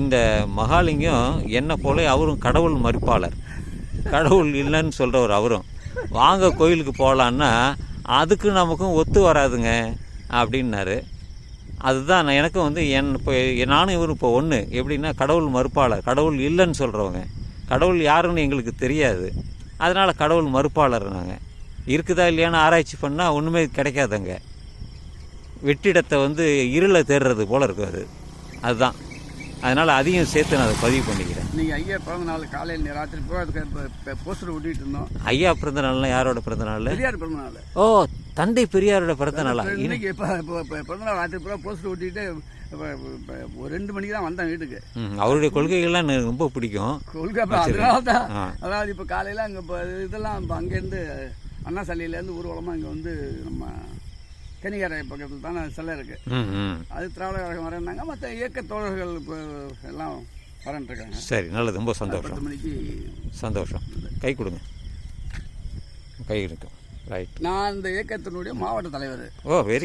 இந்த மகாலிங்கம் என்னை போல அவரும் கடவுள் மறுப்பாளர். கடவுள் இல்லைன்னு சொல்கிறவர் அவரும். வாங்க கோயிலுக்கு போகலான்னா அதுக்கு நமக்கும் ஒத்து வராதுங்க அப்படின்னாரு. அதுதான் நான் எனக்கும் வந்து என் இப்போ நானும் இவரும் இப்போ ஒன்று எப்படின்னா கடவுள் மறுப்பாளர். கடவுள் இல்லைன்னு சொல்கிறவங்க கடவுள் யாருன்னு எங்களுக்கு தெரியாது. அதனால் கடவுள் மறுப்பாளர் நாங்கள் இருக்குதா இல்லையான்னு ஆராய்ச்சி பண்ணால் ஒன்றுமே கிடைக்காதுங்க. வெற்றிடத்தை வந்து இருளை தேடுறது போல் இருக்கும் அது. அதுதான். அதனால் அதையும் சேர்த்து நான் அதை பதிவு பண்ணிக்கிறேன். நீங்கள் ஐயா பிறந்த நாள் காலையில் ராத்திரி பூரா அதுக்கு போஸ்டர் ஒட்டிட்டு இருந்தோம். ஐயா பிறந்த நாள்னா யாரோட பிறந்த நாள்? பெரியார் பிறந்த நாள். ஓ தந்தை பெரியாரோட பிறந்த நாளா? இனி- இன்னைக்கு இப்போ பிறந்த நாள் ராத்திரி பூரா போஸ்டர் ஒட்டிட்டு ஒரு ரெண்டு மணிக்கு தான் வந்தேன் வீட்டுக்கு. அவருடைய கொள்கைகள்லாம் எனக்கு ரொம்ப பிடிக்கும். கொள்கை அதனால தான். அதாவது இப்போ காலையில் அங்கே இப்போ இதெல்லாம் இப்போ அங்கேருந்து அண்ணா சாலையிலேருந்து ஊர்வலமாக இங்கே வந்து நம்ம கனிகாரை பக்கத்தில் தானே சிலை இருக்குது அது திராவிட கழகம் வரேன்னாங்க மற்ற இயக்க தோழர்கள் இப்போ எல்லாம் வரேன்ட்ருக்காங்க சரி நல்லது. ரொம்ப சந்தோஷம். மணிக்கு சந்தோஷம். கை கொடுங்க. கை இருக்கும் ரைட் நான் இந்த இயக்கத்தினுடைய மாவட்ட தலைவர். ஓ வெரி குட்